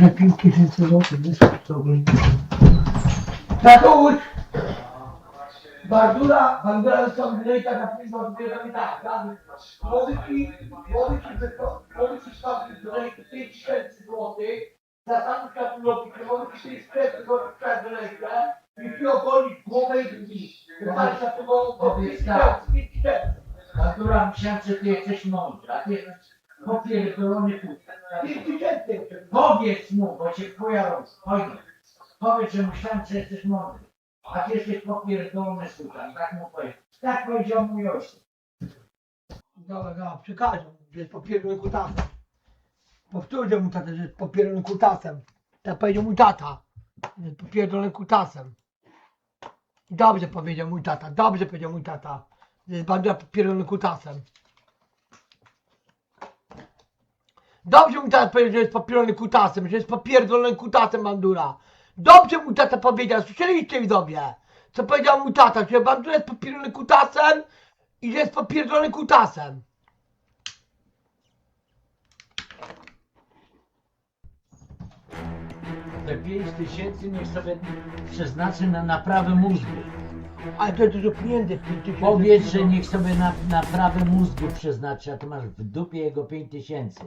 za 5000 zł wysłać to oglądać. Tatuś! Bardura, Bardura została wylejta na piwo, odbieramy tak, damy. Młody ci, młody ci, wyko- młody ci stawki wylejki 5000 zł. Zastanów się na tym logikę, młody ci 5000 zł przed wylejkę. I ci ogolić głowę i. Wystarczy na tego, Powiedz tak. 5000. Natura myślałem, że ty jesteś mądry, a ty jesteś popierdolony kurwa. 5000. Powiedz mu, bo cię pojarą. Powiedz. Powiedz, że myślałem, że jesteś mądry. A ty jesteś popierdolony słuchaj. Tak mu powiedz. Tak powiedział mój ojciec. Dobra, dobra, przekażę, że jest popierdonym kutasem. Powtórzę mu tatę, że jest popierdonym kutasem. Tak powiedział mój tata, że jest popierdonym kutasem. Dobrze powiedział mój tata, dobrze powiedział mój tata, że jest bandura popierdonym kutasem. Dobrze mój tata powiedział, że jest popierdonym kutasem, że jest popierdolonym kutasem bandura. Dobrze mój tata powiedział, słyszeliście widzowie? Co powiedział mój tata, że bandura jest popierdonym kutasem i że jest popierdolony kutasem. Te 5 tysięcy niech sobie przeznaczy na naprawę mózgu. Ale to jest dużo pieniędzy. Powiedz, że niech sobie na naprawę mózgu przeznaczy, a ty masz w dupie jego 5 tysięcy.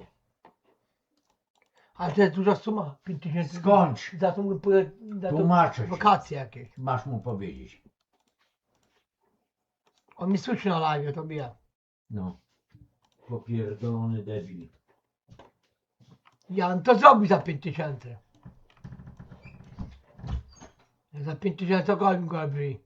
Ale to jest duża suma. 5 tysięcy. Skończ. Za to mógł pójść na to Tłumaczę się. wakacje jakieś. Masz mu powiedzieć. On mi słyszy na live, to ja. No. Popierdolony debil. Ja bym to zrobił za 5 tysięcy. Za 5 tysięcy to go robił.